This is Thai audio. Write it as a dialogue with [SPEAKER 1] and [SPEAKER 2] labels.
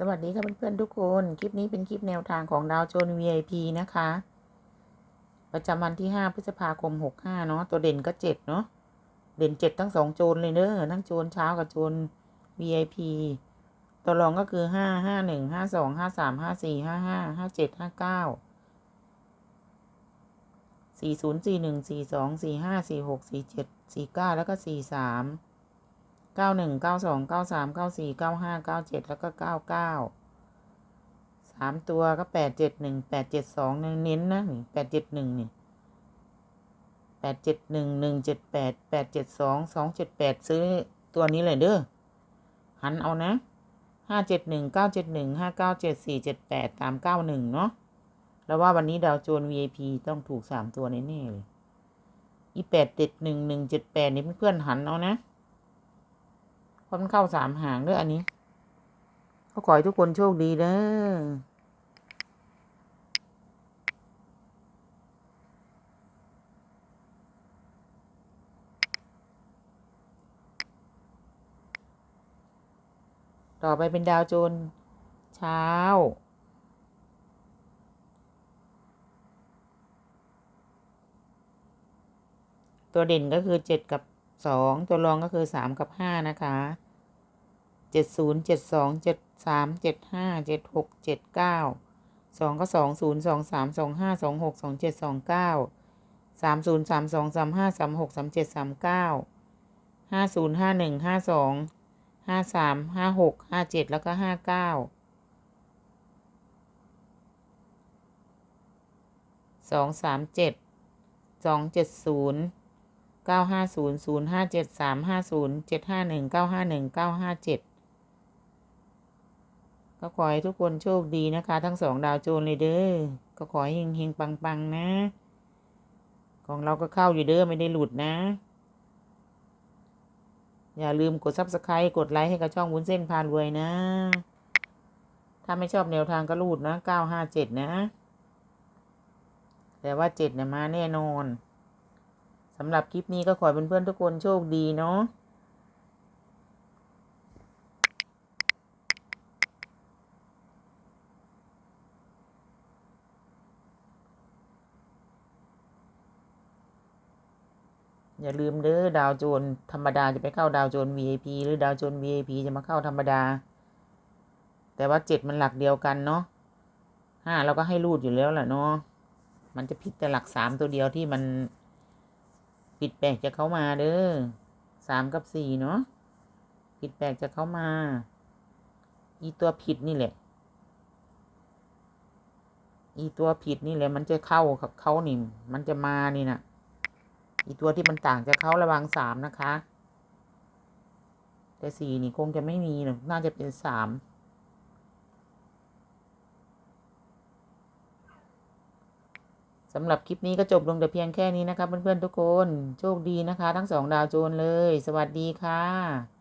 [SPEAKER 1] สวัสดีค่ะเพื่อนๆทุกคน คลิปนี้เป็นคลิปแนวทางของดาวโจน VIP นะคะ ประจำวันที่ 5 พฤษภาคม 65 เนาะ ตัวเด่นก็ 7 เนาะ เด่น 7 ทั้ง 2 โจนเลยเนอะทั้งโจนเช้ากับโจน VIP ตัวรองก็คือ 5 5 1 5 2 5 3 5 4 5 5 5 7 5 9 4 0 4 1 4 2 4 5 4 6 4 7 4 9 แล้วก็ 4 3 เก้าหนึ่งเก้าสองเก้าสามเก้าสี่เก้าห้าเก้าเจ็ดแล้วก็เก้าเก้าสามตัวก็แปดเจ็ดหนึ่งแปดเจ็ดสองเน้นนะนี่แปดเจ็ดหนึ่งนี่แปดเจ็ดหนึ่งหนึ่งเจ็ดแปดแปดเจ็ดสองสองเจ็ดแปดซื้อตัวนี้เลยเด้อหันเอานะห้าเจ็ดหนึ่งเก้าเจ็ดหนึ่งห้าเก้าเจ็ดสี่เจ็ดแปดตามเก้าหนึ่งเนาะแล้วว่าวันนี้ดาวโจน VIP ต้องถูกสามตัวแน่ๆเลยอีแปดเจ็ดหนึ่งหนึ่งเจ็ดแปดนี่เพื่อนๆหันเอานะ เพราะมันเข้าสามหางด้วยอันนี้ก็ขอให้ทุกคนโชคดีเด้อต่อไปเป็นดาวโจนเช้า ตัวเด่นก็คือเจ็ดกับสองตัวรองก็คือสามกับห้านะคะ เจ็ดศูนย์เจ็ดสองเจ็ดสามเจ็ดห้าเจ็ดหกเจ็ดเก้าสองก็สองศูนย์สองสามสองห้าสองหกสองเจ็ดสองเก้าสามศูนย์สามสองสามห้าสามหกสามเจ็ดสามเก้าห้าศูนย์ห้าหนึ่งห้าสองห้าสามห้าหกห้าเจ็ดแล้วก็ห้าเก้าสองสามเจ็ดสองเจ็ดศูนย์เก้าห้าศูนย์ศูนย์ห้าเจ็ดสามห้าศูนย์เจ็ดห้าหนึ่งเก้าห้าหนึ่งเก้าห้าเจ็ด ก็ขอให้ทุกคนโชคดีนะคะ ทั้งสองดาวโจนเลยเด้อก็ขอให้เฮงๆปังๆนะ ของเราก็เข้าอยู่เด้อไม่ได้หลุดนะ อย่าลืมกด subscribe กดไลค์ให้กับช่องวุ้นเส้นพารวยนะ ถ้าไม่ชอบแนวทางก็รูดนะเก้าห้าเจ็ดนะ แต่ว่าเจ็ดเนี่ยมาแน่นอนสำหรับคลิปนี้ก็ขอให้เพื่อนๆทุกคนโชคดีเนาะ อย่าลืมเด้อดาวโจนธรรมดาจะไปเข้าดาวโจน VIP หรือดาวโจน VIP จะมาเข้าธรรมดา แต่ว่าเจ็ดมันหลักเดียวกันเนาะห้าเราก็ให้รูดอยู่แล้วแหละเนาะมันจะผิดแต่หลักสามตัวเดียวที่มันผิดแปลกจะเข้ามาเด้อสามกับสี่เนาะผิดแปลกจะเข้ามา อีตัวผิดนี่แหละ อีตัวผิดนี่แหละ มันจะเข้ากับเขานี่มันจะมานี่นะ อีตัวที่มันต่างจากเขาระวังสามนะคะ แต่สี่นี่คงจะไม่มีหรอกน่าจะเป็นสามสำหรับคลิปนี้ก็จบลงแต่เพียงแค่นี้นะคะเพื่อนๆทุกคน โชคดีนะคะ ทั้งสองดาวโจนเลย สวัสดีค่ะ